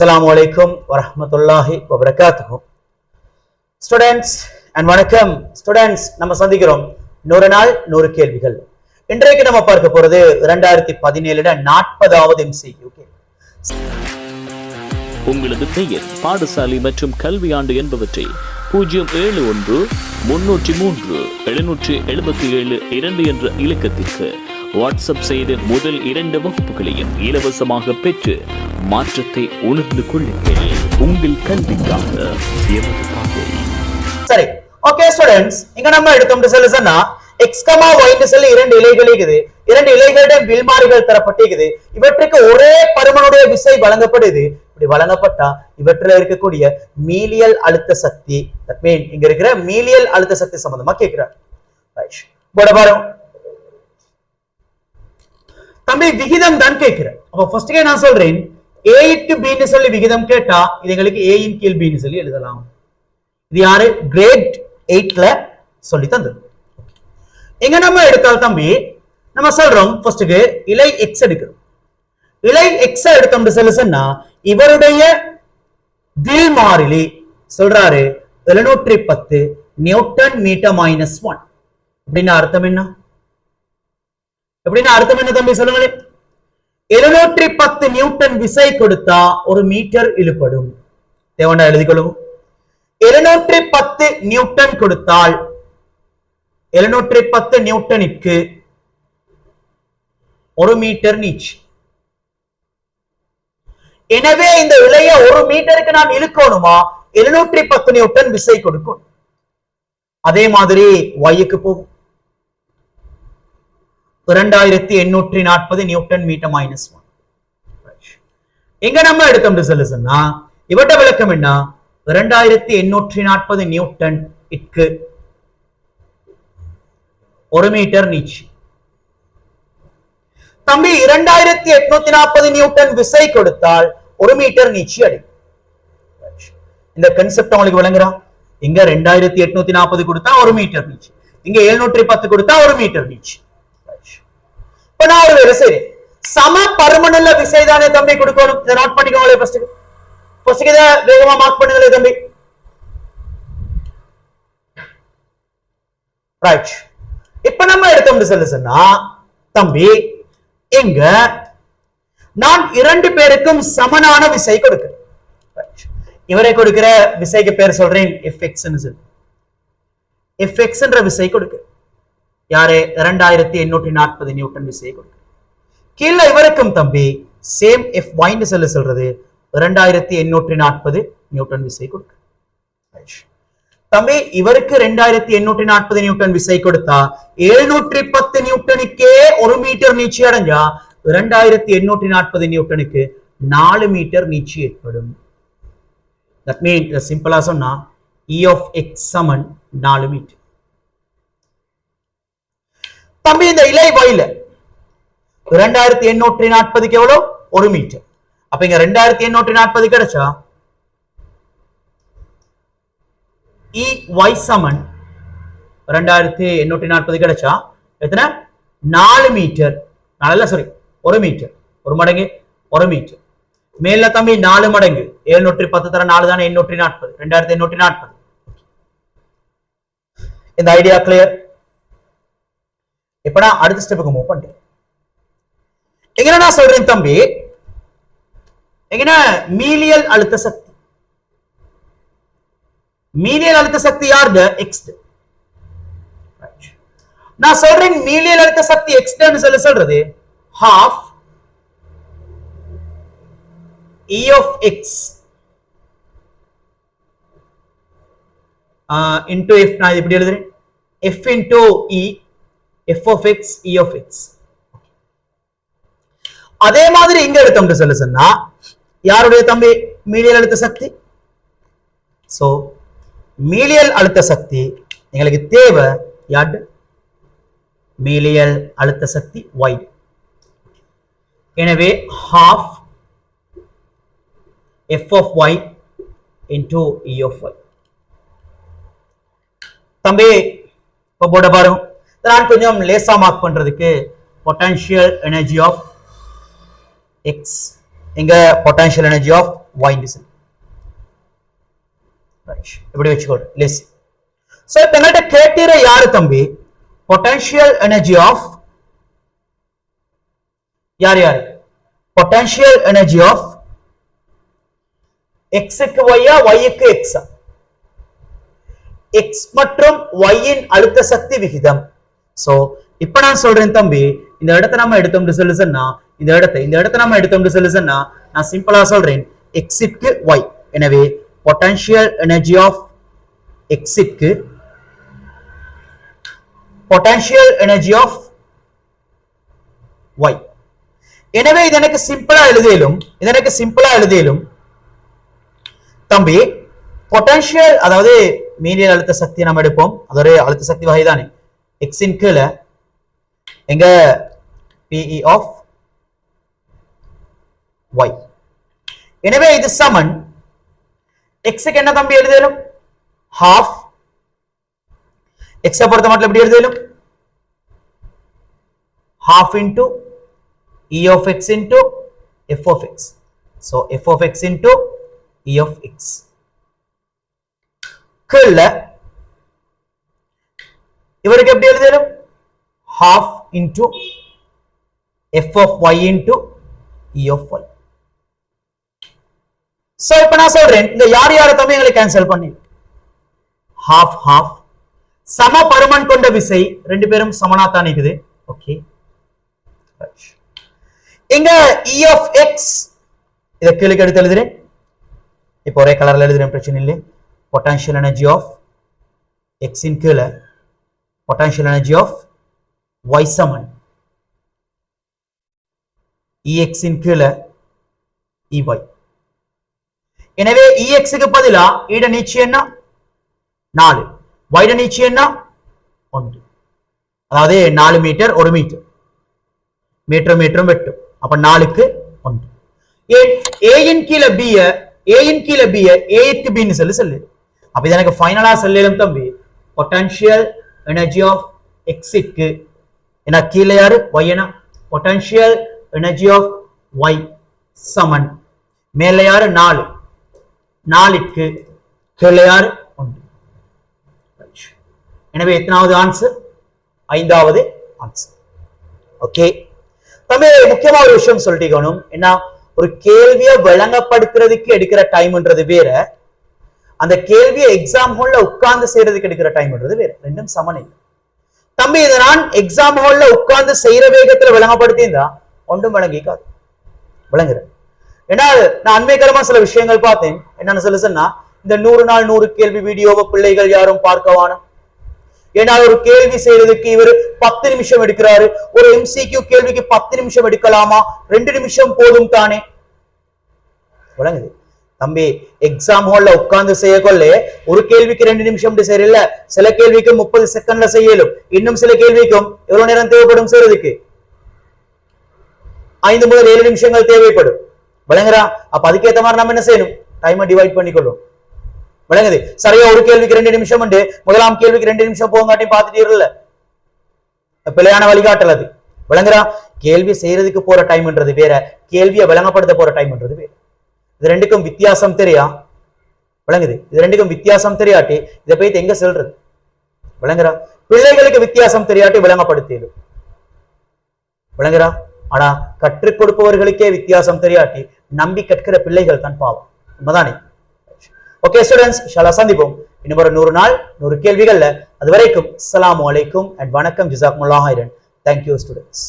அஸ்லாம் வலைக்கும் வரமத்துல்லாஹி வபரகாத்துக்கும் ஸ்டூடெண்ட்ஸ் அண்ட் வணக்கம். ஸ்டூடெண்ட்ஸ் நம்ம சந்திக்கிறோம். நூறு நாள் நூறு கேள்விகள். இன்றைக்கு நம்ம பார்க்க போறது இரண்டாயிரத்தி பதினேழுல நாற்பதாவது எம்சிக்யூ உங்களது பெயர் பாடசாலை மற்றும் கல்வி ஆண்டு என்பவற்றை பூஜ்ஜியம் ஏழு ஒன்று முன்னூற்றி மூன்று எழுநூற்றி எழுபத்தி ஏழு இரண்டு என்ற இலக்கத்திற்கு வாட்ஸ்அப் செய்து முதல் இரண்டு வகுப்புகளையும் இலவசமாக பெற்று மாற்றத்தை உணர்ந்து கொள்ளுங்கள். உங்கள் கல்விக்காக எமது பாதை. சரி ஓகே ஸ்டூடெண்ட்ஸ் இங்க நம்ம எடுத்தோம் சொல்லி சொன்னா எக்ஸ் கமா ஒய்னு சொல்லி இரண்டு இலைகள் இருக்குது. இரண்டு இலைகளிடம் வில்மாறிகள் தரப்பட்டிருக்குது. இவற்றுக்கு ஒரே பருமனுடைய விசை வழங்கப்படுது. இப்படி வழங்கப்பட்டா இவற்றில் இருக்கக்கூடிய மீலியல் அழுத்த சக்தி தட் மீன் இங்க இருக்கிற மீலியல் அழுத்த சக்தி சம்பந்தமா கேட்கிறார். போட பாருங்க. தம்பி விகிதம் தான் கேட்கிறேன் அப்ப ஃபர்ஸ்ட்கே நான் சொல்றேன் ஏ டு பின்னு சொல்லி விகிதம் கேட்டா இது எங்களுக்கு ஏ இன் கீழ் பின்னு சொல்லி எழுதலாம். இது யாரு? கிரேட் எயிட்ல சொல்லி தந்தது. எங்க நம்ம எடுத்தால் தம்பி நம்ம சொல்றோம் ஃபர்ஸ்ட்டுக்கு இலை எக்ஸ் எடுக்கிறோம். இலை எக்ஸ் எடுத்தோம்னு சொல்லி சொன்னா இவருடைய வில் மாறிலி சொல்றாரு எழுநூற்றி பத்து நியூட்டன் மீட்டர் மைனஸ் ஒன் அப்படின்னு அர்த்தம் என்ன? எப்படின்னா அர்த்தம் என்ன தம்பி சொல்லுங்களேன் எழுநூற்றி பத்து நியூட்டன் விசை கொடுத்தா ஒரு மீட்டர் இழுப்படும் தேவண்டா எழுதிக்கொள்ளும் எழுநூற்றி பத்து நியூட்டன் கொடுத்தால் எழுநூற்றி பத்து நியூட்டனுக்கு ஒரு மீட்டர் நீச்சு. எனவே இந்த இலைய ஒரு மீட்டருக்கு நான் இழுக்கணுமா? எழுநூற்றி பத்து நியூட்டன் விசை கொடுக்கும். அதே மாதிரி வயக்கு போகும். இரண்டாயிரத்தி எண்ணூற்றி நாற்பது நியூட்டன் மீட்டர் மைனஸ் ஒன் எங்க நம்ம எடுத்தோம் சொல்லு இவட்ட விளக்கம் என்ன? இரண்டாயிரத்தி எண்ணூற்றி நாற்பது நியூட்டன் இக்கு ஒரு மீட்டர் நீச்சி. தம்பி இரண்டாயிரத்தி எட்நூத்தி நாற்பது நியூட்டன் விசை கொடுத்தால் ஒரு மீட்டர் நீச்சி அடி இந்த கன்செப்ட் உங்களுக்கு விளங்குறா? இங்க ரெண்டாயிரத்தி எட்நூத்தி நாற்பது கொடுத்தா ஒரு மீட்டர் நீச்சு. இங்க எழுநூற்றி பத்து கொடுத்தா ஒரு மீட்டர் நீச்சு. இப்ப நான் ஒரு வேலை செய்றேன் சம பருமனுள்ள விசை தானே தம்பி கொடுக்கணும். இதை நோட் பண்ணிக்கோங்களே ஃபர்ஸ்ட் ஃபர்ஸ்ட் இதை வேகமா மார்க் பண்ணுங்களே தம்பி. ரைட் இப்ப நம்ம எடுத்தோம்னு சொல்லு சொன்னா தம்பி இங்க நான் இரண்டு பேருக்கும் சமனான விசை கொடுக்கிறேன். இவரை கொடுக்கிற விசைக்கு பேர் சொல்றேன் எஃப்எக்ஸ் சொல்லி. எஃப்எக்ஸ் விசை கொடுக்க யாரு? இரண்டாயிரத்தி எண்ணூற்றி நாற்பது நியூட்டன் விசையை கொடுக்கு கீழே இவருக்கும் தம்பி சேம் எஃப் வைன்னு செல்ல சொல்றது இரண்டாயிரத்தி எண்ணூற்றி நாற்பது நியூட்டன் விசை கொடுக்கு தம்பி இவருக்கு ரெண்டாயிரத்தி எண்ணூற்றி நாற்பது நியூட்டன் விசை கொடுத்தா எழுநூற்றி பத்து நியூட்டனுக்கே ஒரு மீட்டர் நீச்சி அடைஞ்சா இரண்டாயிரத்தி எண்ணூற்றி நாற்பது நியூட்டனுக்கு நாலு மீட்டர் நீச்சி ஏற்படும். தட் மீன் சிம்பிளா சொன்னா இ ஆஃப் எக்ஸ் சமன் நாலு மீட்டர். தம்பி இந்த இலை வயல. இரண்டாயிரத்தி எண்ணூற்றி நாற்பதுக்கு எவ்வளவு ஒரு மீட்டர். அப்ப இங்க ரெண்டாயிரத்தி எண்ணூற்றி நாற்பது கிடைச்சா? இ ஒய் சமன் ரெண்டாயிரத்தி எண்ணூற்றி நாற்பது கிடைச்சா? எத்தனை? நாலு மீட்டர். நாலு சாரி ஒரு மீட்டர். ஒரு மடங்கு ஒரு மீட்டர். மேல தம்பி நாலு மடங்கு. எழுநூற்றி பத்து தர நாலு தானே எண்ணூற்றி நாற்பது. ரெண்டாயிரத்தி எண்ணூற்றி நாற்பது. இந்த ஐடியா கிளியர் இப்ப நான் அடுத்த ஸ்டெப்புக்கு மூவ் பண்றேன் எங்க நான் சொல்றேன் தம்பி? எங்கன்னா மீலியல் அழுத்த சக்தி? மீலியல் அழுத்த சக்தி யாருது? எக்ஸ் நான் சொல்றேன் மீலியல் அழுத்த சக்தி எக்ஸ்டர்னு சொல்ல சொல்றது half e of x. into f நான் இது இப்படி எழுதுறேன்? F into e f of x e of x அதே மாதிரி இங்க எடுத்தோம்னு சொல்ல சொன்னா யாருடைய தம்பி? மீலியல் அழுத்த சக்தி. சோ மீலியல் அழுத்த சக்தி எங்களுக்கு தேவை யாட் மீலியல் அழுத்த சக்தி ஒய் எனவே half f of y into e of தம்பி இப்போ போட பாருங்க நான் கொஞ்சம் லேசா மார்க் பண்றதுக்கு பொட்டான்ஷியல் எனர்ஜி ஆஃப் எக்ஸ் இங்க பொட்டன்ஷியல் எனர்ஜி ஆஃப் ஒய்ன்னு டிசல் இப்படி வச்சுக்கோடு லெஸ் ஸோ இப்போ எங்கள்கிட்ட கேட்டீர யாரு தம்பி? பொட்டான்சியல் எனர்ஜி ஆஃப் யார் யாருக்கு பொட்டான்சியல் எனர்ஜி ஆஃப் எக்ஸுக்கு ஒய்யா ஒய்க்கு எக்ஸா எக்ஸ் மற்றும் ஒய்யின் அழுத்த சக்தி விகிதம் சோ இப்ப நான் சொல்றேன் தம்பி இந்த இடத்தை நம்ம எடுத்தோம்னு சொல்லி சொன்னா இந்த இடத்தை இந்த இடத்தை நம்ம எடுத்தோம்னு சொல்லி சொன்னா நான் சிம்பிளா சொல்றேன். எக்ஸிட்க்கு ஒய் எனவே பொட்டன்ஷியல் எனர்ஜி ஆஃப் எக்ஸிட்க்கு பொட்டன்ஷியல் எனர்ஜி ஆஃப் ஒய் எனவே இது எனக்கு சிம்பிளா எழுதியலும் இது எனக்கு சிம்பிளா எழுதியலும் தம்பி பொட்டன்ஷியல் அதாவது மீனியல் அழுத்த சக்தி நம்ம எடுப்போம். அது ஒரு அழுத்த சக்தி வகை தானே எக்ஸின் கீழே எங்க பிஇ ஆஃப் ஒய் எனவே இது சமன் எக்ஸுக்கு என்ன தம்பி எழுதலும் ஹாஃப் எக்ஸை பொறுத்த மட்டும் எப்படி எழுதலும் half into e of x into f of x. So f of x into e of x. கீழ இவருக்கு எப்படி எழுதலும் half into f of y into e of y so இப்ப நான் சொல்றேன் இந்த யார் யார தம்பி எங்களை கேன்சல் பண்ணி ஹாஃப் ஹாஃப் சம பருமன் கொண்ட விசை ரெண்டு பேரும் சமனாத்தான் இருக்குது ஓகே இங்க இ ஆஃப் எக்ஸ் இதை கீழே எடுத்து எழுதுறேன். இப்போ ஒரே கலர்ல எழுதுறேன் பிரச்சனை இல்லை. பொட்டன்ஷியல் எனர்ஜி ஆஃப் எக்ஸின் இன் கீழே. Potential எனர்ஜி of y சமன் ex இன் கீழே ey எனவே ex க்கு பதிலா ஈட நீச்சி என்ன? நாலு. வைட நீச்சி என்ன? ஒன்று. அதாவது நாலு மீட்டர் ஒரு மீட்டர். மீட்டர் மீட்டரும் வெட்டும். அப்ப நாலுக்கு ஒன்று. ஏன்? ஏயின் கீழே பிய ஏயின் கீழே பிய ஏக்கு பின்னு சொல்லி சொல்லு. அப்ப இது எனக்கு ஃபைனலா சொல்லிடும் தம்பி. பொட்டன்ஷியல் எனர்ஜி ஆஃப் எக்ஸிட்க்கு ஏன்னா கீழே யாரு? ஒய்னா பொட்டன்ஷியல் எனர்ஜி ஆஃப் ஒய் சமன். மேலே யாரு? நாலு. நாலுக்கு கீழே யாரு? ஒன்று. எனவே எத்தனாவது ஆன்சர் ஐந்தாவது ஆன்சர் ஓகே தமிழ் முக்கியமா ஒரு விஷயம் சொல்லிட்டு என்ன ஒரு கேள்வியை விளங்கப்படுத்துறதுக்கு எடுக்கிற டைம்ன்றது வேற. அந்த கேள்வியை எக்ஸாம் ஹால்ல உட்கார்ந்து செய்யறதுக்கு எடுக்கிற டைம்ன்றது வேற. ரெண்டும் சமன் இல்லை. தம்பி இதை நான் எக்ஸாம் ஹால்ல உட்கார்ந்து செய்யற வேகத்துல விளங்கப்படுத்தியிருந்தா ஒன்றும் விளங்கிக்காது. விளங்குறேன் ஏன்னா நான் அண்மைகரமா சில விஷயங்கள் பார்த்தேன். என்னன்னு சொல்லி சொன்னா இந்த நூறு நாள் நூறு கேள்வி வீடியோவை பிள்ளைகள் யாரும் பார்க்கவானா ஏன்னா ஒரு கேள்வி செய்யறதுக்கு இவர் பத்து நிமிஷம் எடுக்கிறாரு. ஒரு எம்சிக்யூ கேள்விக்கு பத்து நிமிஷம் எடுக்கலாமா? ரெண்டு நிமிஷம் போதும் தானே? விளங்குது. தம்பி எக்ஸாம் ஹால்ல உட்கார்ந்து செய்ய ஒரு கேள்விக்கு ரெண்டு நிமிஷம் சரியில்ல சில கேள்விக்கு முப்பது செகண்ட்ல செய்யலும். இன்னும் சில கேள்விக்கும் எவ்வளவு நேரம் தேவைப்படும் செய்யறதுக்கு ஐந்து முதல் ஏழு நிமிஷங்கள் தேவைப்படும். விளங்குறா? அப்ப அதுக்கேத்த மாதிரி நம்ம என்ன செய்யணும்? டைமை டிவைட் பண்ணிக்கொள்ளும். விளங்குது? சரியா ஒரு கேள்விக்கு ரெண்டு நிமிஷம் உண்டு. முதலாம் கேள்விக்கு ரெண்டு நிமிஷம் போங்காட்டி பார்த்துட்டீர்ல பிழையான வழிகாட்டல் அது. விளங்குறா? கேள்வி செய்யறதுக்கு போற டைம்ன்றது வேற. கேள்வியை விளங்கப்படுத்த போற டைம்ன்றது வேற. இது ரெண்டுக்கும் வித்தியாசம் தெரியா? விளங்குது. இது ரெண்டுக்கும் வித்தியாசம் தெரியாட்டி இதை போய் எங்க செல்றது? விளங்குறா? பிள்ளைகளுக்கு வித்தியாசம் தெரியாட்டி விளங்கப்படுத்திடும் விளங்குறா? ஆனா கற்றுக் கொடுப்பவர்களுக்கே வித்தியாசம் தெரியாட்டி நம்பி கற்கிற பிள்ளைகள் தான் பாவம். உண்மைதானே? ஓகே ஸ்டூடெண்ட்ஸ் ஷாலா சந்திப்போம். இன்னும் ஒரு நூறு நாள் நூறு கேள்விகள்ல. அது வரைக்கும் அஸ்லாம் அலைக்கும் அண்ட் வணக்கம். ஜிசாக் ஹைரன் தேங்க்யூ ஸ்டூடெண்ட்ஸ்